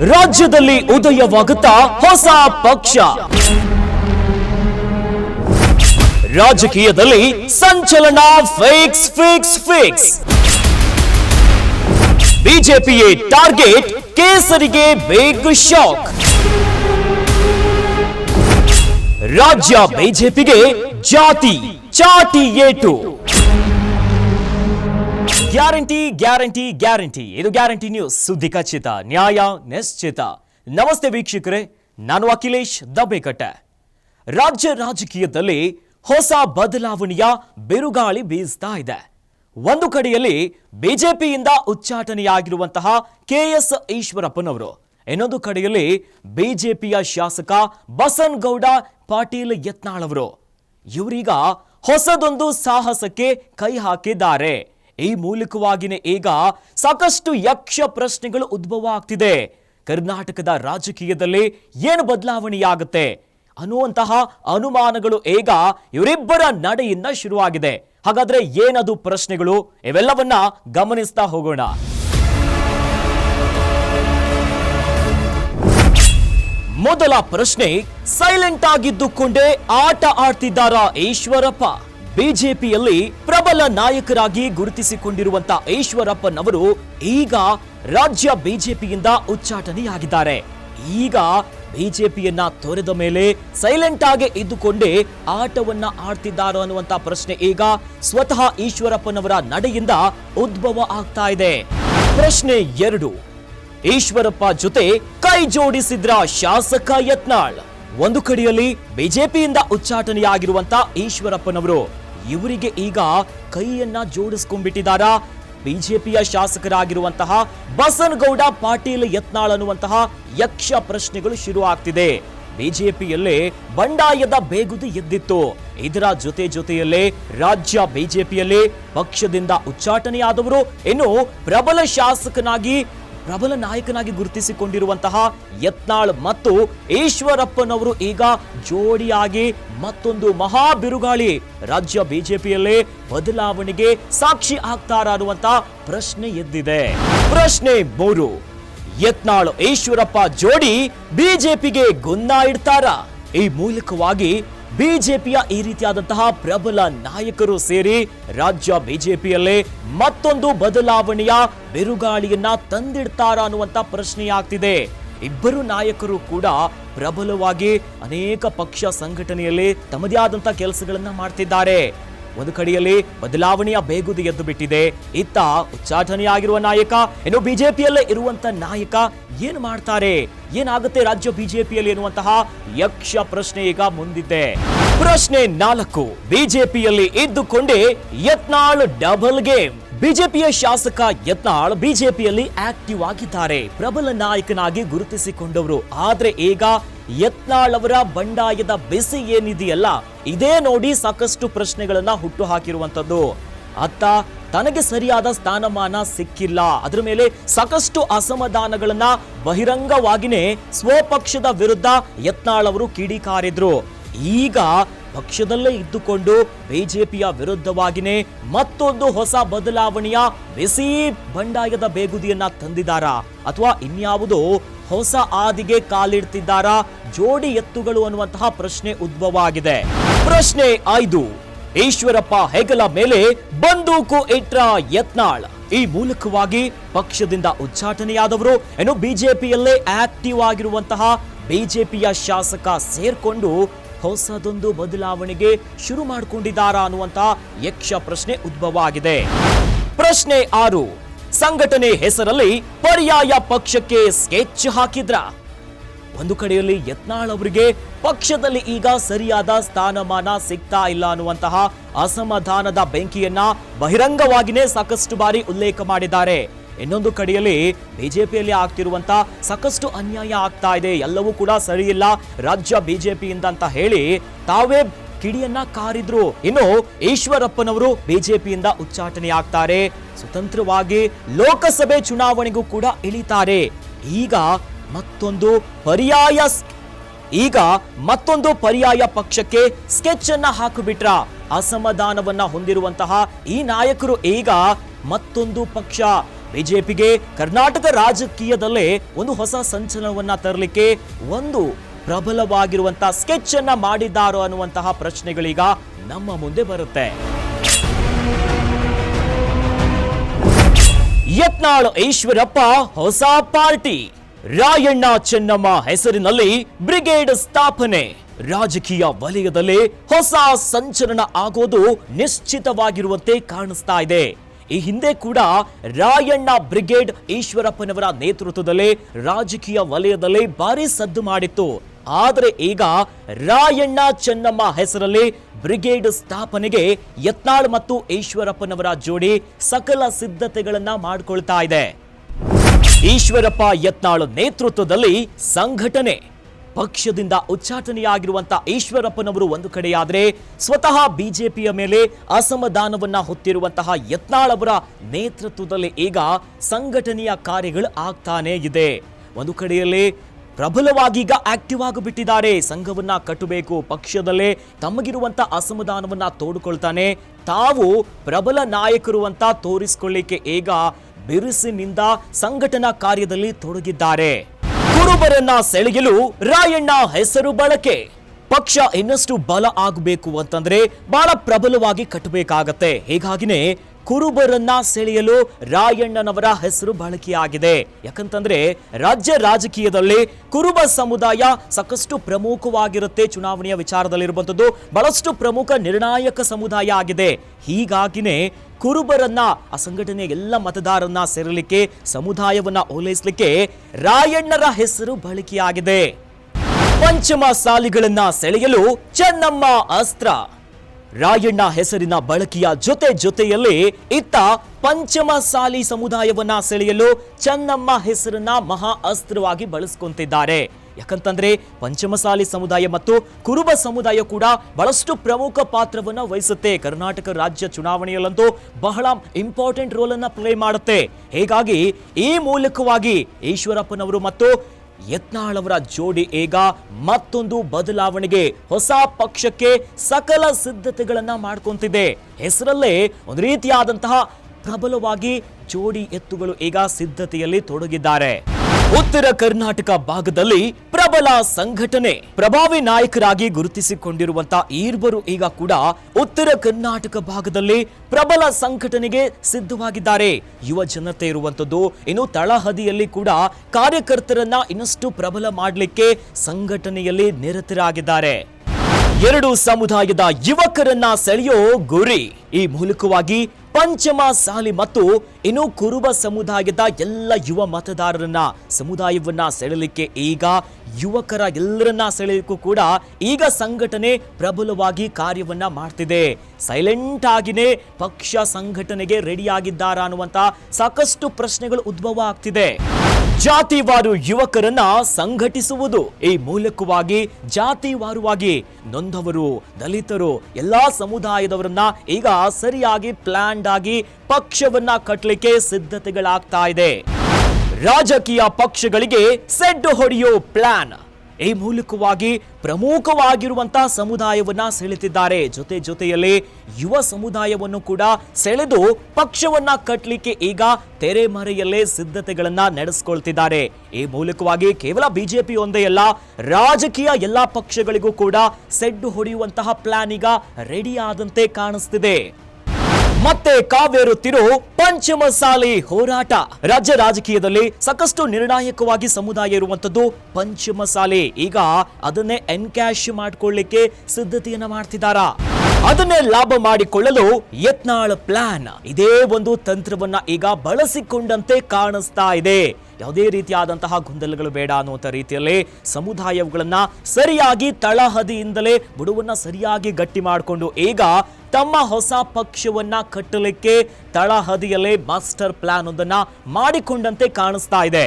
ರಾಜ್ಯದಲ್ಲಿ ಉದಯವಾಗುತ್ತಾ ಹೊಸ ಪಕ್ಷ. ರಾಜಕೀಯದಲ್ಲಿ ಸಂಚಲನ ಫಿಕ್ಸ್ ಫಿಕ್ಸ್ ಫಿಕ್ಸ್. ಬಿಜೆಪಿಯೇ ಟಾರ್ಗೆಟ್ ಕೇಸರಿಗೆ ಬೇಗ್ ಶಾಕ್. ರಾಜ್ಯ ಬಿಜೆಪಿಗೆ ಜಾತಿ ಚಾಟಿ ಏಟು. Guarantee guarantee guarantee. ಇದು ಗ್ಯಾರಂಟಿ ನ್ಯೂಸ್. ಸುದ್ದಿ ಖಚಿತ, ನ್ಯಾಯ ನಿಶ್ಚಿತ. ನಮಸ್ತೆ ವೀಕ್ಷಕರೇ, ನಾನು ಅಖಿಲೇಶ್ ದಬ್ಬೆಕಟ್ಟೆ. ರಾಜ್ಯ ರಾಜಕೀಯದಲ್ಲಿ ಹೊಸ ಬದಲಾವಣೆಯ ಬಿರುಗಾಳಿ ಬೀಸ್ತಾ ಇದೆ. ಒಂದು ಕಡೆಯಲ್ಲಿ ಬಿಜೆಪಿಯಿಂದ ಉಚ್ಚಾಟನೆಯಾಗಿರುವಂತಹ ಕೆಎಸ್ ಈಶ್ವರಪ್ಪನವರು, ಇನ್ನೊಂದು ಕಡೆಯಲ್ಲಿ ಬಿಜೆಪಿಯ ಶಾಸಕ ಬಸನಗೌಡ ಪಾಟೀಲ್ ಯತ್ನಾಳ್ ಅವರು. ಇವರೀಗ ಹೊಸದೊಂದು ಸಾಹಸಕ್ಕೆ ಕೈ ಹಾಕಿದ್ದಾರೆ. ಈ ಮೂಲಕವಾಗಿನೇ ಈಗ ಸಾಕಷ್ಟು ಯಕ್ಷ ಪ್ರಶ್ನೆಗಳು ಉದ್ಭವ ಆಗ್ತಿದೆ. ಕರ್ನಾಟಕದ ರಾಜಕೀಯದಲ್ಲಿ ಏನು ಬದಲಾವಣೆಯಾಗುತ್ತೆ ಅನ್ನುವಂತಹ ಅನುಮಾನಗಳು ಈಗ ಇವರಿಬ್ಬರ ನಡೆಯಿಂದ ಶುರುವಾಗಿದೆ. ಹಾಗಾದ್ರೆ ಏನದು ಪ್ರಶ್ನೆಗಳು? ಇವೆಲ್ಲವನ್ನ ಗಮನಿಸ್ತಾ ಹೋಗೋಣ. ಮೊದಲ ಪ್ರಶ್ನೆ, ಸೈಲೆಂಟ್ ಆಗಿದ್ದುಕೊಂಡೇ ಆಟ ಆಡ್ತಿದ್ದಾರಾ ಈಶ್ವರಪ್ಪ? ಬಿಜೆಪಿಯಲ್ಲಿ ಪ್ರಬಲ ನಾಯಕರಾಗಿ ಗುರುತಿಸಿಕೊಂಡಿರುವಂತ ಈಶ್ವರಪ್ಪನವರು ಈಗ ರಾಜ್ಯ ಬಿಜೆಪಿಯಿಂದ ಉಚ್ಚಾಟನೆಯಾಗಿದ್ದಾರೆ. ಈಗ ಬಿಜೆಪಿಯನ್ನ ತೊರೆದ ಮೇಲೆ ಸೈಲೆಂಟ್ ಆಗಿ ಇದ್ದುಕೊಂಡೇ ಆಟವನ್ನ ಆಡ್ತಿದ್ದಾರೋ ಅನ್ನುವಂತ ಪ್ರಶ್ನೆ ಈಗ ಸ್ವತಃ ಈಶ್ವರಪ್ಪನವರ ನಡೆಯಿಂದ ಉದ್ಭವ ಆಗ್ತಾ ಇದೆ. ಪ್ರಶ್ನೆ ಎರಡು, ಈಶ್ವರಪ್ಪ ಜೊತೆ ಕೈ ಜೋಡಿಸಿದ್ರ ಶಾಸಕ ಯತ್ನಾಳ್. ಒಂದು ಕಡೆಯಲ್ಲಿ ಬಿಜೆಪಿಯಿಂದ ಉಚ್ಚಾಟನೆಯಾಗಿರುವಂತ ಈಶ್ವರಪ್ಪನವರು ಇವರಿಗೆ ಈಗ ಕೈಯನ್ನ ಜೋಡಿಸ್ಕೊಂಡ್ಬಿಟ್ಟಿದ್ದಾರಾ ಬಿಜೆಪಿಯ ಶಾಸಕರಾಗಿರುವಂತಹ ಬಸನಗೌಡ ಪಾಟೀಲ್ ಯತ್ನಾಳ್ ಅನ್ನುವಂತಹ ಯಕ್ಷ ಪ್ರಶ್ನೆಗಳು ಶುರು ಆಗ್ತಿದೆ. ಬಿಜೆಪಿಯಲ್ಲೇ ಬಂಡಾಯದ ಬೇಗುದಿ ಎದ್ದಿತ್ತು. ಇದರ ಜೊತೆ ಜೊತೆಯಲ್ಲೇ ರಾಜ್ಯ ಬಿಜೆಪಿಯಲ್ಲಿ ಪಕ್ಷದಿಂದ ಉಚ್ಚಾಟನೆಯಾದವರು ಇನ್ನು ಪ್ರಬಲ ಶಾಸಕನಾಗಿ ಪ್ರಬಲ ನಾಯಕನಾಗಿ ಗುರುತಿಸಿಕೊಂಡಿರುವಂತಹ ಯತ್ನಾಳ್ ಮತ್ತು ಈಶ್ವರಪ್ಪನವರು ಈಗ ಜೋಡಿಯಾಗಿ ಮತ್ತೊಂದು ಮಹಾ ಬಿರುಗಾಳಿ ರಾಜ್ಯ ಬಿಜೆಪಿಯಲ್ಲೇ ಬದಲಾವಣೆಗೆ ಸಾಕ್ಷಿ ಆಗ್ತಾರ ಅನ್ನುವಂತ ಪ್ರಶ್ನೆ ಎದ್ದಿದೆ. ಪ್ರಶ್ನೆ ಮೂರು, ಯತ್ನಾಳ್ ಈಶ್ವರಪ್ಪ ಜೋಡಿ ಬಿಜೆಪಿಗೆ ಗುನ್ನ ಇಡ್ತಾರ? ಈ ಮೂಲಕವಾಗಿ ಬಿಜೆಪಿಯ ಈ ರೀತಿಯಾದಂತಹ ಪ್ರಬಲ ನಾಯಕರು ಸೇರಿ ರಾಜ್ಯ ಬಿಜೆಪಿಯಲ್ಲೇ ಮತ್ತೊಂದು ಬದಲಾವಣೆಯ ಬಿರುಗಾಳಿಯನ್ನ ತಂದಿಡ್ತಾರ ಅನ್ನುವಂತ ಪ್ರಶ್ನೆಯಾಗ್ತಿದೆ. ಇಬ್ಬರು ನಾಯಕರು ಕೂಡ ಪ್ರಬಲವಾಗಿ ಅನೇಕ ಪಕ್ಷ ಸಂಘಟನೆಯಲ್ಲಿ ತಮ್ಮದೇ ಆದಂತಹ ಕೆಲಸಗಳನ್ನ ಮಾಡ್ತಿದ್ದಾರೆ. ಒಂದು ಕಡೆಯಲ್ಲಿ ಬದಲಾವಣೆಯ ಬೇಗುದಿ ಎದ್ದು ಬಿಟ್ಟಿದೆ. ಇತ್ತ ಉಚ್ಚಾಟನೆಯಾಗಿರುವ ನಾಯಕ. ಇನ್ನು ಬಿಜೆಪಿಯಲ್ಲೇ ಇರುವಂತ ನಾಯಕ ಏನ್ ಮಾಡ್ತಾರೆ? ಏನಾಗುತ್ತೆ ರಾಜ್ಯ ಬಿಜೆಪಿಯಲ್ಲಿ ಎನ್ನುವಂತಹ ಯಕ್ಷ ಪ್ರಶ್ನೆ ಈಗ ಮುಂದಿದೆ. ಪ್ರಶ್ನೆ ನಾಲ್ಕು. ಬಿಜೆಪಿಯಲ್ಲಿ ಇದ್ದುಕೊಂಡೇ ಯತ್ನಾಳ್ ಡಬಲ್ ಗೇಮ್ ಬಿಜೆಪಿಯ ಶಾಸಕ ಯತ್ನಾಳ್ ಬಿಜೆಪಿಯಲ್ಲಿ ಆಕ್ಟಿವ್ ಆಗಿದ್ದಾರೆ. ಪ್ರಬಲ ನಾಯಕನಾಗಿ ಗುರುತಿಸಿಕೊಂಡವರು. ಆದ್ರೆ ಈಗ ಯತ್ನಾಳ್ ಅವರ ಬಂಡಾಯದ ಬೆಸಿ ಏನಿದೆಯಲ್ಲ, ಇದೇ ನೋಡಿ ಸಾಕಷ್ಟು ಪ್ರಶ್ನೆಗಳನ್ನ ಹುಟ್ಟು ಹಾಕಿರುವಂತದ್ದು ಅತ್ತ ತನಗೆ ಸರಿಯಾದ ಸ್ಥಾನಮಾನ ಸಿಕ್ಕಿಲ್ಲ. ಅದರ ಮೇಲೆ ಸಾಕಷ್ಟು ಅಸಮಾಧಾನಗಳನ್ನ ಬಹಿರಂಗವಾಗಿನೇ ಸ್ವಪಕ್ಷದ ವಿರುದ್ಧ ಯತ್ನಾಳ್ ಅವರು ಕಿಡಿಕಾರಿದ್ರು. ಈಗ ಪಕ್ಷದಲ್ಲೇ ಇದ್ದುಕೊಂಡು ಬಿಜೆಪಿಯ ವಿರುದ್ಧವಾಗಿನೇ ಮತ್ತೊಂದು ಹೊಸ ಬದಲಾವಣೆಯ ಬಿಸಿ ಬಂಡಾಯದ ಬೇಗುದಿಯನ್ನ ತಂದಿದ್ದಾರಾ? ಅಥವಾ ಇನ್ಯಾವುದೋ ಹೊಸ ಆದಿಗೆ ಕಾಲಿಡ್ತಿದ್ದಾರಾ? ಜೋಡಿ ಎತ್ತುಗಳು ಅನ್ನುವಂತಹ ಪ್ರಶ್ನೆ ಉದ್ಭವ ಆಗಿದೆ ಪ್ರಶ್ನೆ ಐದು, ಈಶ್ವರಪ್ಪ ಹೆಗಲ ಮೇಲೆ ಬಂದೂಕು ಇಟ್ರ ಯತ್ನಾಳ್. ಈ ಮೂಲಕವಾಗಿ ಪಕ್ಷದಿಂದ ಉಚ್ಚಾಟನೆಯಾದವರು ಏನು ಬಿಜೆಪಿಯಲ್ಲೇ ಆಕ್ಟಿವ್ ಆಗಿರುವಂತಹ ಬಿಜೆಪಿಯ ಶಾಸಕ ಸೇರ್ಕೊಂಡು ಹೊಸದೊಂದು ಬದಲಾವಣೆಗೆ ಶುರು ಮಾಡಿಕೊಂಡಿದ್ದಾರಾ ಅನ್ನುವಂತ ಯಕ್ಷ ಪ್ರಶ್ನೆ ಉದ್ಭವ ಆಗಿದೆ. ಪ್ರಶ್ನೆ ಆರು, ಸಂಘಟನೆ ಹೆಸರಲ್ಲಿ ಪರ್ಯಾಯ ಪಕ್ಷಕ್ಕೆ ಸ್ಕೆಚ್ ಹಾಕಿದ್ರ? ಒಂದು ಕಡೆಯಲ್ಲಿ ಯತ್ನಾಳ್ ಅವರಿಗೆ ಪಕ್ಷದಲ್ಲಿ ಈಗ ಸರಿಯಾದ ಸ್ಥಾನಮಾನ ಸಿಗ್ತಾ ಇಲ್ಲ ಅನ್ನುವಂತಹ ಅಸಮಾಧಾನದ ಬೆಂಕಿಯನ್ನ ಬಹಿರಂಗವಾಗಿನೇ ಸಾಕಷ್ಟು ಬಾರಿ ಉಲ್ಲೇಖ ಮಾಡಿದ್ದಾರೆ. ಇನ್ನೊಂದು ಕಡೆಯಲ್ಲಿ ಬಿಜೆಪಿಯಲ್ಲಿ ಆಗ್ತಿರುವಂತ ಸಾಕಷ್ಟು ಅನ್ಯಾಯ ಆಗ್ತಾ ಇದೆ. ಎಲ್ಲವೂ ಕೂಡ ಸರಿಯಿಲ್ಲ. ರಾಜ್ಯ ಬಿಜೆಪಿಯಿಂದ ಅಂತ ಹೇಳಿ ತಾವೇ ಕಿಡಿಯನ್ನ ಕಾರಿದ್ರು. ಇನ್ನು ಈಶ್ವರಪ್ಪನವರು ಬಿಜೆಪಿಯಿಂದ ಉಚ್ಚಾಟನೆ ಆಗ್ತಾರೆ. ಸ್ವತಂತ್ರವಾಗಿ ಲೋಕಸಭೆ ಚುನಾವಣೆಗೂ ಕೂಡ ಇಳಿತಾರೆ. ಈಗ ಮತ್ತೊಂದು ಪರ್ಯಾಯ ಈಗ ಮತ್ತೊಂದು ಪರ್ಯಾಯ ಪಕ್ಷಕ್ಕೆ ಸ್ಕೆಚ್ ಅನ್ನ ಹಾಕಿಬಿಟ್ರ. ಅಸಮಾಧಾನವನ್ನ ಹೊಂದಿರುವಂತಹ ಈ ನಾಯಕರು ಈಗ ಮತ್ತೊಂದು ಪಕ್ಷ. ಬಿಜೆಪಿಗೆ ಕರ್ನಾಟಕ ರಾಜಕೀಯದಲ್ಲೇ ಒಂದು ಹೊಸ ಸಂಚಲನವನ್ನ ತರಲಿಕ್ಕೆ ಒಂದು ಪ್ರಬಲವಾಗಿರುವಂತಹ ಸ್ಕೆಚ್ ಅನ್ನ ಮಾಡಿದ್ದಾರೋ ಅನ್ನುವಂತಹ ಪ್ರಶ್ನೆಗಳೀಗ ನಮ್ಮ ಮುಂದೆ ಬರುತ್ತೆ. ಯತ್ನಾಳ್ ಈಶ್ವರಪ್ಪ ಹೊಸ ಪಾರ್ಟಿ. ರಾಯಣ್ಣ ಚೆನ್ನಮ್ಮ ಹೆಸರಿನಲ್ಲಿ ಬ್ರಿಗೇಡ್ ಸ್ಥಾಪನೆ. ರಾಜಕೀಯ ವಲಯದಲ್ಲಿ ಹೊಸ ಸಂಚಲನ ಆಗೋದು ನಿಶ್ಚಿತವಾಗಿರುವಂತೆ ಕಾಣಿಸ್ತಾ ಇದೆ. ಈ ಹಿಂದೆ ಕೂಡ ರಾಯಣ್ಣ ಬ್ರಿಗೇಡ್ ಈಶ್ವರಪ್ಪನವರ ನೇತೃತ್ವದಲ್ಲಿ ರಾಜಕೀಯ ವಲಯದಲ್ಲಿ ಭಾರಿ ಸದ್ದು ಮಾಡಿತ್ತು. ಆದರೆ ಈಗ ರಾಯಣ್ಣ ಚೆನ್ನಮ್ಮ ಹೆಸರಲ್ಲಿ ಬ್ರಿಗೇಡ್ ಸ್ಥಾಪನೆಗೆ ಯತ್ನಾಳ್ ಮತ್ತು ಈಶ್ವರಪ್ಪನವರ ಜೋಡಿ ಸಕಲ ಸಿದ್ಧತೆಗಳನ್ನ ಮಾಡಿಕೊಳ್ತಾ ಇದೆ. ಈಶ್ವರಪ್ಪ ಯತ್ನಾಳ್ ನೇತೃತ್ವದಲ್ಲಿ ಸಂಘಟನೆ. ಪಕ್ಷದಿಂದ ಉಚ್ಚಾಟನೆಯಾಗಿರುವಂತಹ ಈಶ್ವರಪ್ಪನವರು ಒಂದು ಕಡೆಯಾದರೆ ಸ್ವತಃ ಬಿಜೆಪಿಯ ಮೇಲೆ ಅಸಮಾಧಾನವನ್ನ ಹೊತ್ತಿರುವಂತಹ ಯತ್ನಾಳ್ ಅವರ ನೇತೃತ್ವದಲ್ಲಿ ಈಗ ಸಂಘಟನೆಯ ಕಾರ್ಯಗಳು ಆಗ್ತಾನೇ ಇದೆ. ಒಂದು ಕಡೆಯಲ್ಲಿ ಪ್ರಬಲವಾಗಿ ಈಗ ಆಕ್ಟಿವ್ ಆಗಿಬಿಟ್ಟಿದ್ದಾರೆ. ಸಂಘವನ್ನ ಕಟ್ಟಬೇಕು, ಪಕ್ಷದಲ್ಲೇ ತಮಗಿರುವಂತ ಅಸಮಾಧಾನವನ್ನ ತೋಡಿಕೊಳ್ತಾನೆ. ತಾವು ಪ್ರಬಲ ನಾಯಕರು ಅಂತ ತೋರಿಸಿಕೊಳ್ಳಿಕ್ಕೆ ಈಗ ಬಿರುಸಿನಿಂದ ಸಂಘಟನಾ ಕಾರ್ಯದಲ್ಲಿ ತೊಡಗಿದ್ದಾರೆ. ಕುರುಬರನ್ನ ಸೆಳೆಯಲು ರಾಯಣ್ಣ ಹೆಸರು ಬಳಕೆ. ಪಕ್ಷ ಇನ್ನಷ್ಟು ಬಲ ಆಗಬೇಕು ಅಂತಂದ್ರೆ ಬಹಳ ಪ್ರಬಲವಾಗಿ ಕಟ್ಟಬೇಕಾಗತ್ತೆ. ಹೀಗಾಗಿನೇ ಕುರುಬರನ್ನ ಸೆಳೆಯಲು ರಾಯಣ್ಣನವರ ಹೆಸರು ಬಳಕೆಯಾಗಿದೆ. ಯಾಕಂತಂದ್ರೆ ರಾಜ್ಯ ರಾಜಕೀಯದಲ್ಲಿ ಕುರುಬ ಸಮುದಾಯ ಸಾಕಷ್ಟು ಪ್ರಮುಖವಾಗಿರುತ್ತೆ ಚುನಾವಣೆಯ ವಿಚಾರದಲ್ಲಿರುವಂಥದ್ದು. ಬಹಳಷ್ಟು ಪ್ರಮುಖ ನಿರ್ಣಾಯಕ ಸಮುದಾಯ ಆಗಿದೆ. ಹೀಗಾಗಿನೇ ಕುರುಬರನ್ನ, ಆ ಸಂಘಟನೆ ಎಲ್ಲ ಮತದಾರರನ್ನ ಸೇರಲಿಕ್ಕೆ, ಸಮುದಾಯವನ್ನ ಓಲೈಸಲಿಕ್ಕೆ ರಾಯಣ್ಣರ ಹೆಸರು ಬಳಕೆಯಾಗಿದೆ. ಪಂಚಮ ಸಾಲಿಗಳನ್ನ ಸೆಳೆಯಲು ಚೆನ್ನಮ್ಮ ಅಸ್ತ್ರ. ರಾಯಣ್ಣ ಹೆಸರಿನ ಬಳಕೆಯ ಜೊತೆ ಜೊತೆಯಲ್ಲಿ ಇತ್ತ ಪಂಚಮ ಸಾಲಿ ಸಮುದಾಯವನ್ನ ಸೆಳೆಯಲು ಚೆನ್ನಮ್ಮ ಹೆಸರನ್ನ ಮಹಾ ಅಸ್ತ್ರವಾಗಿ ಬಳಸ್ಕೊಂತಿದ್ದಾರೆ. ಯಾಕಂತಂದ್ರೆ ಪಂಚಮಸಾಲಿ ಸಮುದಾಯ ಮತ್ತು ಕುರುಬ ಸಮುದಾಯ ಕೂಡ ಬಹಳಷ್ಟು ಪ್ರಮುಖ ಪಾತ್ರವನ್ನು ವಹಿಸುತ್ತೆ. ಕರ್ನಾಟಕ ರಾಜ್ಯ ಚುನಾವಣೆಯಲ್ಲಂತೂ ಬಹಳ ಇಂಪಾರ್ಟೆಂಟ್ ರೋಲ್ ಅನ್ನ ಪ್ಲೇ ಮಾಡುತ್ತೆ. ಹೀಗಾಗಿ ಈ ಮೂಲಕವಾಗಿ ಈಶ್ವರಪ್ಪನವರು ಮತ್ತು ಯತ್ನಾಳ್ ಅವರ ಜೋಡಿ ಈಗ ಮತ್ತೊಂದು ಬದಲಾವಣೆಗೆ ಹೊಸ ಪಕ್ಷಕ್ಕೆ ಸಕಲ ಸಿದ್ಧತೆಗಳನ್ನ ಮಾಡ್ಕೊಂತಿದೆ. ಹೆಸರಲ್ಲೇ ಒಂದು ರೀತಿಯಾದಂತಹ ಪ್ರಬಲವಾಗಿ ಜೋಡಿ ಎತ್ತುಗಳು ಈಗ ಸಿದ್ಧತೆಯಲ್ಲಿ ತೊಡಗಿದ್ದಾರೆ. ಉತ್ತರ ಕರ್ನಾಟಕ ಭಾಗದಲ್ಲಿ ಪ್ರಬಲ ಸಂಘಟನೆ ಪ್ರಭಾವಿ ನಾಯಕರಾಗಿ ಗುರುತಿಸಿಕೊಂಡಿರುವಂತಹ ಈರ್ವರು ಈಗ ಕೂಡ ಉತ್ತರ ಕರ್ನಾಟಕ ಭಾಗದಲ್ಲಿ ಪ್ರಬಲ ಸಂಘಟನೆಗೆ ಸಿದ್ಧವಾಗಿದ್ದಾರೆ. ಯುವ ಜನತೆ ಇರುವಂತದ್ದು ಇನ್ನು ತಳಹದಿಯಲ್ಲಿ ಕೂಡ ಕಾರ್ಯಕರ್ತರನ್ನ ಇನ್ನಷ್ಟು ಪ್ರಬಲ ಮಾಡಲಿಕ್ಕೆ ಸಂಘಟನೆಯಲ್ಲಿ ನಿರತರಾಗಿದ್ದಾರೆ. ಎರಡು ಸಮುದಾಯದ ಯುವಕರನ್ನ ಸೆಳೆಯೋ ಗುರಿ ಈ ಮೂಲಕವಾಗಿ ಪಂಚಮ ಸಾಲಿ ಮತ್ತು ಇನ್ನು ಕುರುಬ ಸಮುದಾಯದ ಎಲ್ಲ ಯುವ ಮತದಾರರನ್ನ ಸಮುದಾಯವನ್ನ ಸೆಳೆಯಲಿಕ್ಕೆ ಈಗ ಯುವಕರ ಎಲ್ಲರನ್ನ ಸೆಳೆಯಲಿಕ್ಕೂ ಕೂಡ ಈಗ ಸಂಘಟನೆ ಪ್ರಬಲವಾಗಿ ಕಾರ್ಯವನ್ನ ಮಾಡ್ತಿದೆ. ಸೈಲೆಂಟ್ ಆಗಿನೇ ಪಕ್ಷ ಸಂಘಟನೆಗೆ ರೆಡಿಯಾಗಿದ್ದಾರಾ ಅನ್ನುವಂತ ಸಾಕಷ್ಟು ಪ್ರಶ್ನೆಗಳು ಉದ್ಭವ ಆಗ್ತಿದೆ. ಜಾತಿವಾರು ಯುವಕರನ್ನ ಸಂಘಟಿಸುವುದು ಈ ಮೂಲಕವಾಗಿ ಜಾತಿವಾರುವಾಗಿ ನೊಂದವರು, ದಲಿತರು, ಎಲ್ಲಾ ಸಮುದಾಯದವರನ್ನ ಈಗ ಸರಿಯಾಗಿ ಪ್ಲಾನ್ಡ್ ಆಗಿ ಪಕ್ಷವನ್ನ ಕಟ್ಟಲಿಕ್ಕೆ ಸಿದ್ಧತೆಗಳಾಗ್ತಾ ಇದೆ. ರಾಜಕೀಯ ಪಕ್ಷಗಳಿಗೆ ಸೆಡ್ಡು ಹೊಡೆಯೋ ಪ್ಲಾನ್ ಈ ಮೂಲಕವಾಗಿ ಪ್ರಮುಖವಾಗಿರುವಂತಹ ಸಮುದಾಯವನ್ನ ಸೆಳೆತಿದ್ದಾರೆ. ಜೊತೆ ಜೊತೆಯಲ್ಲಿ ಯುವ ಸಮುದಾಯವನ್ನು ಕೂಡ ಸೆಳೆದು ಪಕ್ಷವನ್ನ ಕಟ್ಟಲಿಕ್ಕೆ ಈಗ ತೆರೆಮರೆಯಲ್ಲೇ ಸಿದ್ಧತೆಗಳನ್ನ ನಡೆಸಿಕೊಳ್ತಿದ್ದಾರೆ. ಈ ಮೂಲಕವಾಗಿ ಕೇವಲ ಬಿಜೆಪಿ ಒಂದೇ ಅಲ್ಲ, ರಾಜಕೀಯ ಎಲ್ಲಾ ಪಕ್ಷಗಳಿಗೂ ಕೂಡ ಸೆಡ್ಡು ಹೊಡೆಯುವಂತಹ ಪ್ಲಾನ್ ಈಗ ರೆಡಿ ಆದಂತೆ ಕಾಣಿಸ್ತಿದೆ. ಮತ್ತೆ ಕಾವೇರುತ್ತಿರೋ ಪಂಚಮಸಾಲಿ ಹೋರಾಟ. ರಾಜ್ಯ ರಾಜಕೀಯದಲ್ಲಿ ಸಾಕಷ್ಟು ನಿರ್ಣಾಯಕವಾಗಿ ಸಮುದಾಯ ಇರುವಂತದ್ದು ಪಂಚಮಸಾಲಿ ಈಗ ಅದನ್ನೇ ಎನ್ಕ್ಯಾಶ್ ಮಾಡಿಕೊಳ್ಳಿಕ್ಕೆ ಸಿದ್ಧತೆಯನ್ನ ಮಾಡ್ತಿದ್ದಾರಾ ಅದನ್ನೇ ಲಾಭ ಮಾಡಿಕೊಳ್ಳಲು ಯತ್ನಾಳ್ ಪ್ಲಾನ್. ಇದೇ ಒಂದು ತಂತ್ರವನ್ನ ಈಗ ಬಳಸಿಕೊಂಡಂತೆ ಕಾಣಿಸ್ತಾ ಇದೆ. ಯಾವುದೇ ರೀತಿಯಾದಂತಹ ಗೊಂದಲಗಳು ಬೇಡ ಅನ್ನುವಂಥ ರೀತಿಯಲ್ಲಿ ಸಮುದಾಯಗಳನ್ನ ಸರಿಯಾಗಿ ತಳಹದಿಯಿಂದಲೇ ಬುಡುವನ್ನ ಸರಿಯಾಗಿ ಗಟ್ಟಿ ಮಾಡಿಕೊಂಡು ಈಗ ತಮ್ಮ ಹೊಸ ಪಕ್ಷವನ್ನ ಕಟ್ಟಲಿಕ್ಕೆ ತಳಹದಿಯಲ್ಲೇ ಮಾಸ್ಟರ್ ಪ್ಲಾನ್ ಒಂದನ್ನ ಮಾಡಿಕೊಂಡಂತೆ ಕಾಣಿಸ್ತಾ ಇದೆ.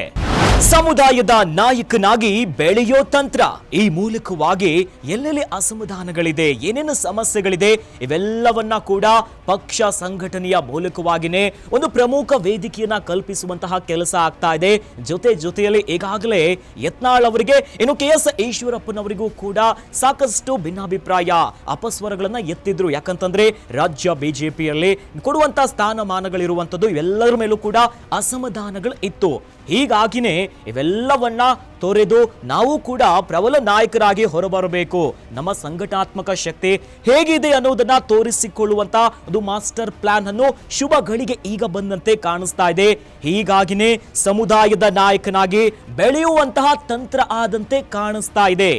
ಸಮುದಾಯದ ನಾಯಕನಾಗಿ ಬೆಳೆಯೋ ತಂತ್ರ ಈ ಮೂಲಕವಾಗಿ ಎಲ್ಲೆಲ್ಲಿ ಅಸಮಾಧಾನಗಳಿದೆ, ಏನೇನು ಸಮಸ್ಯೆಗಳಿದೆ, ಇವೆಲ್ಲವನ್ನ ಕೂಡ ಪಕ್ಷ ಸಂಘಟನೆಯ ಮೂಲಕವಾಗಿಯೇ ಒಂದು ಪ್ರಮುಖ ವೇದಿಕೆಯನ್ನ ಕಲ್ಪಿಸುವಂತಹ ಕೆಲಸ ಆಗ್ತಾ ಇದೆ. ಜೊತೆ ಜೊತೆಯಲ್ಲಿ ಈಗಾಗಲೇ ಯತ್ನಾಳ್ ಅವರಿಗೆ, ಇನ್ನು ಕೆ ಎಸ್ ಈಶ್ವರಪ್ಪನವರಿಗೂ ಕೂಡ ಸಾಕಷ್ಟು ಭಿನ್ನಾಭಿಪ್ರಾಯ, ಅಪಸ್ವರಗಳನ್ನ ಎತ್ತಿದ್ರು. ಯಾಕಂತಂದ್ರೆ ರಾಜ್ಯ ಬಿಜೆಪಿಯಲ್ಲಿ ಕೊಡುವಂತ ಸ್ಥಾನಮಾನಗಳಿರುವಂತದ್ದು ಇವೆಲ್ಲರ ಮೇಲೂ ಕೂಡ ಅಸಮಾಧಾನಗಳು ಇತ್ತು. ಹೀಗಾಗಿನೇ ಇವೆಲ್ಲವನ್ನ ತೊರೆದು ನಾವು ಕೂಡ ಪ್ರಬಲ ನಾಯಕರಾಗಿ ಹೊರಬರಬೇಕು. ನಮ್ಮ ಸಂಘಟನಾತ್ಮಕ ಶಕ್ತಿ ಹೇಗಿದೆ ಅನ್ನೋದನ್ನ ತೋರಿಸಿಕೊಳ್ಳುವಂತ ಅದು ಮಾಸ್ಟರ್ ಪ್ಲಾನ್ ಅನ್ನು ಶುಭ ಗಳಿಗೆ ಈಗ ಬಂದಂತೆ ಕಾಣಿಸ್ತಾ ಇದೆ. ಹೀಗಾಗಿನೇ ಸಮುದಾಯದ ನಾಯಕನಾಗಿ ಬೆಳೆಯುವಂತಹ ತಂತ್ರ ಆದಂತೆ ಕಾಣಿಸ್ತಾ ಇದೆ.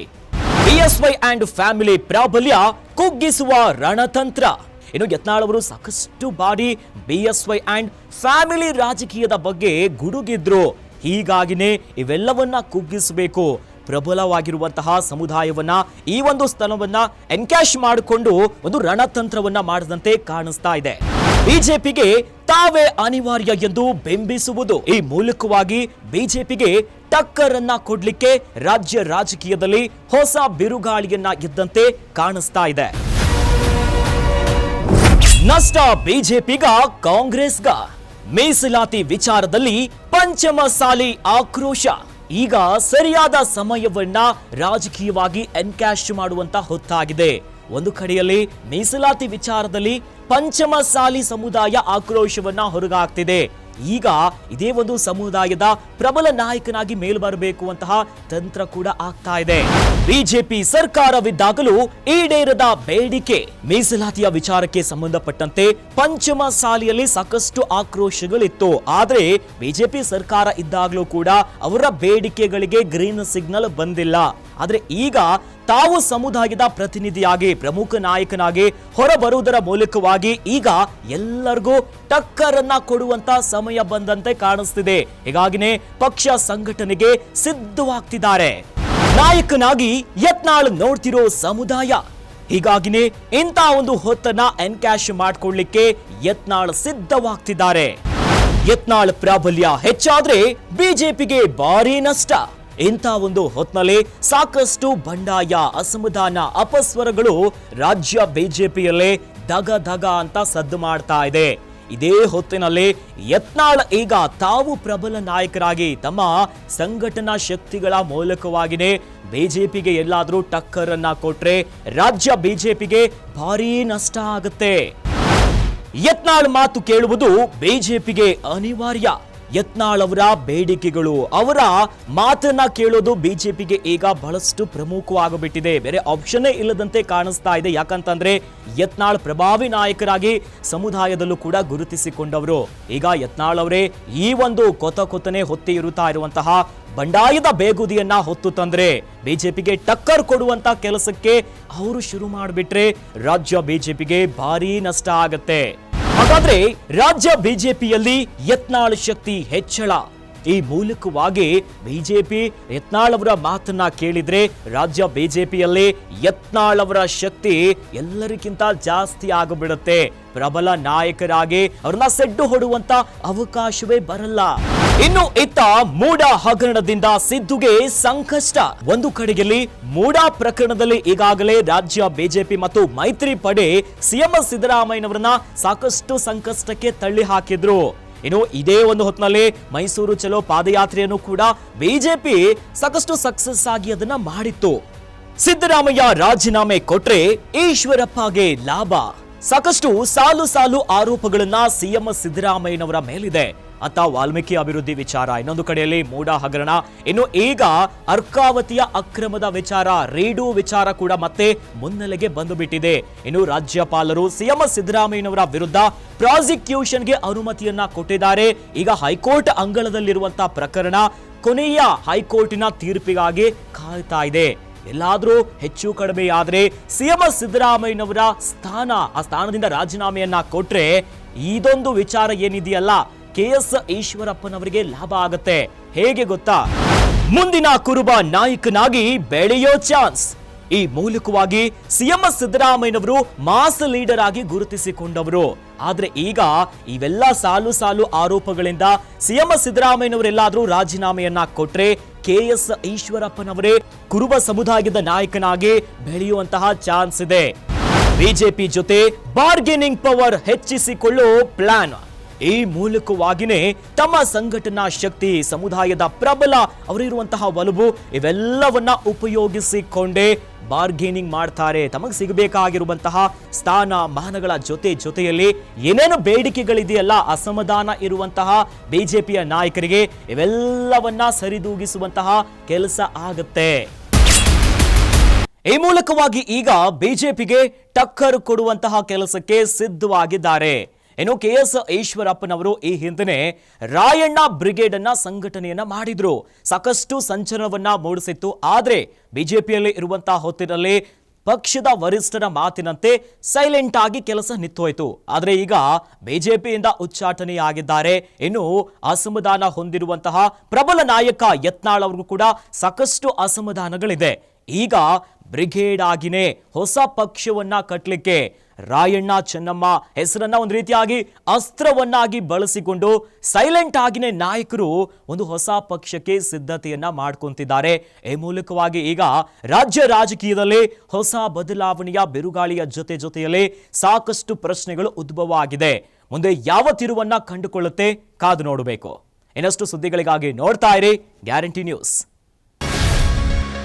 ಬಿಎಸ್ವೈ ಅಂಡ್ ಫ್ಯಾಮಿಲಿ ಪ್ರಾಬಲ್ಯ ಕುಗ್ಗಿಸುವ ರಣತಂತ್ರ. ಇನ್ನು ಯತ್ನಾಳ್ ಅವರು ಸಾಕಷ್ಟು ಬಾರಿ ಬಿಎಸ್ವೈ ಅಂಡ್ ಫ್ಯಾಮಿಲಿ ರಾಜಕೀಯದ ಬಗ್ಗೆ ಗುಡುಗಿದ್ರು. ಹೀಗಾಗಿನೇ ಇವೆಲ್ಲವನ್ನ ಕುಗ್ಗಿಸಬೇಕು. ಪ್ರಬಲವಾಗಿರುವಂತಹ ಸಮುದಾಯವನ್ನ ಈ ಒಂದು ಸ್ಥಳವನ್ನ ಎನ್ಕ್ಯಾಶ್ ಮಾಡಿಕೊಂಡು ಒಂದು ರಣತಂತ್ರವನ್ನ ಮಾಡದಂತೆ ಕಾಣಿಸ್ತಾ ಇದೆ. ಬಿಜೆಪಿಗೆ ತಾವೇ ಅನಿವಾರ್ಯ ಎಂದು ಬಿಂಬಿಸುವುದು. ಈ ಮೂಲಕವಾಗಿ ಬಿಜೆಪಿಗೆ ಟಕ್ಕರನ್ನ ಕೊಡ್ಲಿಕ್ಕೆ ರಾಜ್ಯ ರಾಜಕೀಯದಲ್ಲಿ ಹೊಸ ಬಿರುಗಾಳಿಯನ್ನ ಇದ್ದಂತೆ ಕಾಣಿಸ್ತಾ ಇದೆ. ನಷ್ಟ ಬಿಜೆಪಿಗ ಕಾಂಗ್ರೆಸ್ಗ. ಮೀಸಲಾತಿ ವಿಚಾರದಲ್ಲಿ ಪಂಚಮ ಸಾಲಿ ಆಕ್ರೋಶ. ಈಗ ಸರಿಯಾದ ಸಮಯವನ್ನ ರಾಜಕೀಯವಾಗಿ ಎನ್ಕ್ಯಾಶ್ ಮಾಡುವಂತ ಹೊತ್ತಾಗಿದೆ. ಒಂದು ಕಡೆಯಲ್ಲಿ ಮೀಸಲಾತಿ ವಿಚಾರದಲ್ಲಿ ಪಂಚಮ ಸಾಲಿ ಸಮುದಾಯ ಆಕ್ರೋಶವನ್ನ ಹೊರಗಾಗ್ತಿದೆ ಈಗ ಇದೇ ಒಂದು ಸಮುದಾಯದ ಪ್ರಬಲ ನಾಯಕನಾಗಿ ಮೇಲ್ಬರಬೇಕು ಅಂತಹ ತಂತ್ರ ಕೂಡ ಆಗ್ತಾ ಇದೆ. ಬಿಜೆಪಿ ಸರ್ಕಾರವಿದ್ದಾಗಲೂ ಈಡೇರದ ಬೇಡಿಕೆ ಮೀಸಲಾತಿಯ ವಿಚಾರಕ್ಕೆ ಸಂಬಂಧಪಟ್ಟಂತೆ ಪಂಚಮ ಸಾಲಿಯಲ್ಲಿ ಸಾಕಷ್ಟು ಆಕ್ರೋಶಗಳಿತ್ತು. ಆದರೆ ಬಿಜೆಪಿ ಸರ್ಕಾರ ಇದ್ದಾಗಲೂ ಕೂಡ ಅವರ ಬೇಡಿಕೆಗಳಿಗೆ ಗ್ರೀನ್ ಸಿಗ್ನಲ್ ಬಂದಿಲ್ಲ. ಆದರೆ ಈಗ ತಾವು ಸಮುದಾಯದ ಪ್ರತಿನಿಧಿಯಾಗಿ, ಪ್ರಮುಖ ನಾಯಕನಾಗಿ ಹೊರಬರುವುದರ ಮೂಲಕವಾಗಿ ಈಗ ಎಲ್ಲರಿಗೂ ಟಕ್ಕರನ್ನ ಕೊಡುವಂತ ಸಮಯ ಬಂದಂತೆ ಕಾಣಿಸ್ತಿದೆ. ಹೀಗಾಗಿನೇ ಪಕ್ಷ ಸಂಘಟನೆಗೆ ಸಿದ್ಧವಾಗ್ತಿದ್ದಾರೆ. ನಾಯಕನಾಗಿ ಯತ್ನಾಳ್ ನೋಡ್ತಿರೋ ಸಮುದಾಯ. ಹೀಗಾಗಿನೇ ಇಂಥ ಒಂದು ಹೊತ್ತನ್ನ ಎನ್ಕ್ಯಾಶ್ ಮಾಡಿಕೊಳ್ಳಿಕ್ಕೆ ಯತ್ನಾಳ್ ಸಿದ್ಧವಾಗ್ತಿದ್ದಾರೆ. ಯತ್ನಾಳ್ ಪ್ರಾಬಲ್ಯ ಹೆಚ್ಚಾದ್ರೆ ಬಿಜೆಪಿಗೆ ಭಾರಿ ನಷ್ಟ. ಇಂಥ ಒಂದು ಹೊತ್ನಲ್ಲಿ ಸಾಕಷ್ಟು ಬಂಡಾಯ, ಅಸಮಾಧಾನ, ಅಪಸ್ವರಗಳು ರಾಜ್ಯ ಬಿಜೆಪಿಯಲ್ಲೇ ದಗ ದಗ ಅಂತ ಸದ್ದು ಮಾಡ್ತಾ ಇದೆ. ಇದೇ ಹೊತ್ತಿನಲ್ಲಿ ಯತ್ನಾಳ್ ಈಗ ತಾವು ಪ್ರಬಲ ನಾಯಕರಾಗಿ ತಮ್ಮ ಸಂಘಟನಾ ಶಕ್ತಿಗಳ ಮೂಲಕವಾಗಿನೇ ಬಿಜೆಪಿಗೆ ಎಲ್ಲಾದ್ರೂ ಟಕ್ಕರನ್ನ ಕೊಟ್ರೆ ರಾಜ್ಯ ಬಿಜೆಪಿಗೆ ಭಾರೀ ನಷ್ಟ ಆಗುತ್ತೆ. ಯತ್ನಾಳ್ ಮಾತು ಕೇಳುವುದು ಬಿಜೆಪಿಗೆ ಅನಿವಾರ್ಯ. ಯತ್ನಾಳ್ ಬೇಡಿಕೆಗಳು. ಅವರ ಮಾತನ್ನ ಕೇಳೋದು ಬಿಜೆಪಿಗೆ ಈಗ ಬಹಳಷ್ಟು ಪ್ರಮುಖವಾಗಬಿಟ್ಟಿದೆ. ಬೇರೆ ಆಪ್ಷನ್ನೇ ಇಲ್ಲದಂತೆ ಕಾಣಿಸ್ತಾ ಇದೆ. ಯಾಕಂತಂದ್ರೆ, ಯತ್ನಾಳ್ ಪ್ರಭಾವಿ ನಾಯಕರಾಗಿ ಸಮುದಾಯದಲ್ಲೂ ಕೂಡ ಗುರುತಿಸಿಕೊಂಡವರು. ಈಗ ಯತ್ನಾಳ್ ಅವರೇ ಈ ಒಂದು ಕೊತ ಕೊತನೆ ಹೊತ್ತಿ ಇರುತ್ತಾ ಇರುವಂತಹ ಬಂಡಾಯದ ಬೇಗುದಿಯನ್ನ ಹೊತ್ತು ತಂದ್ರೆ, ಬಿಜೆಪಿಗೆ ಟಕ್ಕರ್ ಕೊಡುವಂತ ಕೆಲಸಕ್ಕೆ ಅವರು ಶುರು ಮಾಡಿಬಿಟ್ರೆ ರಾಜ್ಯ ಬಿಜೆಪಿಗೆ ಭಾರೀ ನಷ್ಟ ಆಗತ್ತೆ. ಹಾಗಾದ್ರೆ ರಾಜ್ಯ ಬಿಜೆಪಿಯಲ್ಲಿ ಯತ್ನಾಳ್ ಶಕ್ತಿ ಹೆಚ್ಚಳ. ಈ ಮೂಲಕವಾಗಿ ಬಿಜೆಪಿ ಯತ್ನಾಳ್ ಅವರ ಮಾತನ್ನ ಕೇಳಿದ್ರೆ ರಾಜ್ಯ ಬಿಜೆಪಿಯಲ್ಲಿ ಯತ್ನಾಳ್ ಅವರ ಶಕ್ತಿ ಎಲ್ಲರಿಗಿಂತ ಜಾಸ್ತಿ ಆಗಿಬಿಡುತ್ತೆ ಪ್ರಬಲ ನಾಯಕರಾಗಿ ಅವ್ರನ್ನ ಸೆಡ್ಡು ಹೊಡುವಂತ ಅವಕಾಶವೇ ಬರಲ್ಲ. ಇನ್ನು ಇತ್ತ ಮೂಡ ಹಗರಣದಿಂದ ಸಿದ್ದುಗೆ ಸಂಕಷ್ಟ. ಒಂದು ಕಡೆಯಲ್ಲಿ ಮೂಡ ಪ್ರಕರಣದಲ್ಲಿ ಈಗಾಗಲೇ ರಾಜ್ಯ ಬಿಜೆಪಿ ಮತ್ತು ಮೈತ್ರಿ ಪಡೆ ಸಿಎಂ ಸಿದ್ದರಾಮಯ್ಯನವರನ್ನ ಸಾಕಷ್ಟು ಸಂಕಷ್ಟಕ್ಕೆ ತಳ್ಳಿ ಹಾಕಿದ್ರು. ಇನ್ನು ಇದೇ ಒಂದು ಹೊತ್ತಿನಲ್ಲಿ ಮೈಸೂರು ಚಲೋ ಪಾದಯಾತ್ರೆಯನ್ನು ಕೂಡ ಬಿಜೆಪಿ ಸಾಕಷ್ಟು ಸಕ್ಸಸ್ ಆಗಿ ಅದನ್ನ ಮಾಡಿತ್ತು. ಸಿದ್ದರಾಮಯ್ಯ ರಾಜೀನಾಮೆ ಕೊಟ್ರೆ ಈಶ್ವರಪ್ಪಗೆ ಲಾಭ. ಸಾಕಷ್ಟು ಸಾಲು ಸಾಲು ಆರೋಪಗಳನ್ನ ಸಿಎಂ ಸಿದ್ದರಾಮಯ್ಯನವರ ಮೇಲಿದೆ. ಅತ್ತ ವಾಲ್ಮೀಕಿ ಅಭಿವೃದ್ಧಿ ವಿಚಾರ. ಇನ್ನೊಂದು ಕಡೆಯಲ್ಲಿ ಮೂಡ ಹಗರಣ. ಇನ್ನು ಈಗ ಅರ್ಕಾವತಿಯ ಅಕ್ರಮದ ವಿಚಾರ, ರೇಡು ವಿಚಾರ ಕೂಡ ಮತ್ತೆ ಮುನ್ನೆಲೆಗೆ ಬಂದು ಬಿಟ್ಟಿದೆ ಇನ್ನು ರಾಜ್ಯಪಾಲರು ಸಿಎಂ ಸಿದ್ದರಾಮಯ್ಯನವರ ವಿರುದ್ಧ ಪ್ರಾಸಿಕ್ಯೂಷನ್ಗೆ ಅನುಮತಿಯನ್ನ ಕೊಟ್ಟಿದ್ದಾರೆ. ಈಗ ಹೈಕೋರ್ಟ್ ಅಂಗಳದಲ್ಲಿರುವಂತಹ ಪ್ರಕರಣ ಕೊನೆಯ ಹೈಕೋರ್ಟಿನ ತೀರ್ಪಿಗಾಗಿ ಕಾಯ್ತಾ ಇದೆ. ಎಲ್ಲಾದ್ರೂ ಹೆಚ್ಚು ಕಡಿಮೆ ಆದ್ರೆ ಸಿಎಂ ಸಿದ್ದರಾಮಯ್ಯನವರ ಸ್ಥಾನ, ಆ ಸ್ಥಾನದಿಂದ ರಾಜೀನಾಮೆಯನ್ನ ಕೊಟ್ರೆ ಇದೊಂದು ವಿಚಾರ ಏನಿದೆಯಲ್ಲ? ಕೆ ಎಸ್ ಈಶ್ವರಪ್ಪನವರಿಗೆ ಲಾಭ ಆಗತ್ತೆ. ಹೇಗೆ ಗೊತ್ತಾ? ಮುಂದಿನ ಕುರುಬ ನಾಯಕನಾಗಿ ಬೆಳೆಯೋ ಚಾನ್ಸ್. ಈ ಮೂಲಕವಾಗಿ ಸಿಎಂ ಸಿದ್ದರಾಮಯ್ಯನವರು ಮಾಸ್ ಲೀಡರ್ ಆಗಿ ಗುರುತಿಸಿಕೊಂಡವರು. ಆದ್ರೆ ಈಗ ಇವೆಲ್ಲ ಸಾಲು ಸಾಲು ಆರೋಪಗಳಿಂದ ಸಿಎಂ ಸಿದ್ದರಾಮಯ್ಯನವರೆಲ್ಲಾದ್ರೂ ರಾಜೀನಾಮೆಯನ್ನ ಕೊಟ್ರೆ ಕೆ ಎಸ್ ಈಶ್ವರಪ್ಪನವರೇ ಕುರುಬ ಸಮುದಾಯದ ನಾಯಕನಾಗಿ ಬೆಳೆಯುವಂತಹ ಚಾನ್ಸ್ ಇದೆ. ಬಿಜೆಪಿ ಜೊತೆ ಬಾರ್ಗೇನಿಂಗ್ ಪವರ್ ಹೆಚ್ಚಿಸಿಕೊಳ್ಳೋ ಪ್ಲಾನ್ ಈ ಮೂಲಕವಾಗಿನೇ ತಮ್ಮ ಸಂಘಟನಾ ಶಕ್ತಿ ಸಮುದಾಯದ ಪ್ರಬಲ ಅವರಿರುವಂತಹ ಒಲವು ಇವೆಲ್ಲವನ್ನ ಉಪಯೋಗಿಸಿಕೊಂಡೇ ಬಾರ್ಗೇನಿಂಗ್ ಮಾಡ್ತಾರೆ. ತಮಗೆ ಸಿಗಬೇಕಾಗಿರುವಂತಹ ಸ್ಥಾನ ಮಾನಗಳ ಜೊತೆ ಜೊತೆಯಲ್ಲಿ ಏನೇನು ಬೇಡಿಕೆಗಳಿದೆಯಲ್ಲ, ಅಸಮಾಧಾನ ಇರುವಂತಹ ಬಿಜೆಪಿಯ ನಾಯಕರಿಗೆ ಇವೆಲ್ಲವನ್ನ ಸರಿದೂಗಿಸುವಂತಹ ಕೆಲಸ ಆಗುತ್ತೆ. ಈ ಮೂಲಕವಾಗಿ ಈಗ ಬಿಜೆಪಿಗೆ ಟಕ್ಕರ್ ಕೊಡುವಂತಹ ಕೆಲಸಕ್ಕೆ ಸಿದ್ಧವಾಗಿದ್ದಾರೆ. ಇನ್ನು ಕೆ ಎಸ್ ಈಶ್ವರಪ್ಪನವರು ಈ ಹಿಂದೆ ರಾಯಣ್ಣ ಬ್ರಿಗೇಡ್ ಅನ್ನ ಸಂಘಟನೆಯನ್ನ ಮಾಡಿದ್ರು. ಸಾಕಷ್ಟು ಸಂಚಲನವನ್ನ ಮೂಡಿಸಿತ್ತು. ಆದರೆ ಬಿಜೆಪಿಯಲ್ಲಿ ಇರುವಂತಹ ಹೊತ್ತಿನಲ್ಲಿ ಪಕ್ಷದ ವರಿಷ್ಠರ ಮಾತಿನಂತೆ ಸೈಲೆಂಟ್ ಆಗಿ ಕೆಲಸ ನಿಂತೋಯ್ತು. ಆದರೆ ಈಗ ಬಿಜೆಪಿಯಿಂದ ಉಚ್ಚಾಟನೆಯಾಗಿದ್ದಾರೆ. ಇನ್ನು ಅಸಮಾಧಾನ ಹೊಂದಿರುವಂತಹ ಪ್ರಬಲ ನಾಯಕ ಯತ್ನಾಳ್ ಅವ್ರಿಗೂ ಕೂಡ ಸಾಕಷ್ಟು ಅಸಮಾಧಾನಗಳಿದೆ. ಈಗ ಬ್ರಿಗೇಡ್ ಆಗಿನೇ ಹೊಸ ಪಕ್ಷವನ್ನ ಕಟ್ಟಲಿಕ್ಕೆ ರಾಯಣ್ಣ, ಚೆನ್ನಮ್ಮ ಹೆಸರನ್ನ ಒಂದು ರೀತಿಯಾಗಿ ಅಸ್ತ್ರವನ್ನಾಗಿ ಬಳಸಿಕೊಂಡು ಸೈಲೆಂಟ್ ಆಗಿನೇ ನಾಯಕರು ಒಂದು ಹೊಸ ಪಕ್ಷಕ್ಕೆ ಸಿದ್ಧತೆಯನ್ನ ಮಾಡ್ಕೊಂತಿದ್ದಾರೆ. ಈ ಮೂಲಕವಾಗಿ ಈಗ ರಾಜ್ಯ ರಾಜಕೀಯದಲ್ಲಿ ಹೊಸ ಬದಲಾವಣೆಯ ಬಿರುಗಾಳಿಯ ಜೊತೆ ಜೊತೆಯಲ್ಲಿ ಸಾಕಷ್ಟು ಪ್ರಶ್ನೆಗಳು ಉದ್ಭವ ಆಗಿದೆ. ಮುಂದೆ ಯಾವ ತಿರುವನ್ನ ಕಂಡುಕೊಳ್ಳುತ್ತೆ ಕಾದು ನೋಡಬೇಕು. ಇನ್ನಷ್ಟು ಸುದ್ದಿಗಳಿಗಾಗಿ ನೋಡ್ತಾ ಇರಿ ಗ್ಯಾರಂಟಿ ನ್ಯೂಸ್.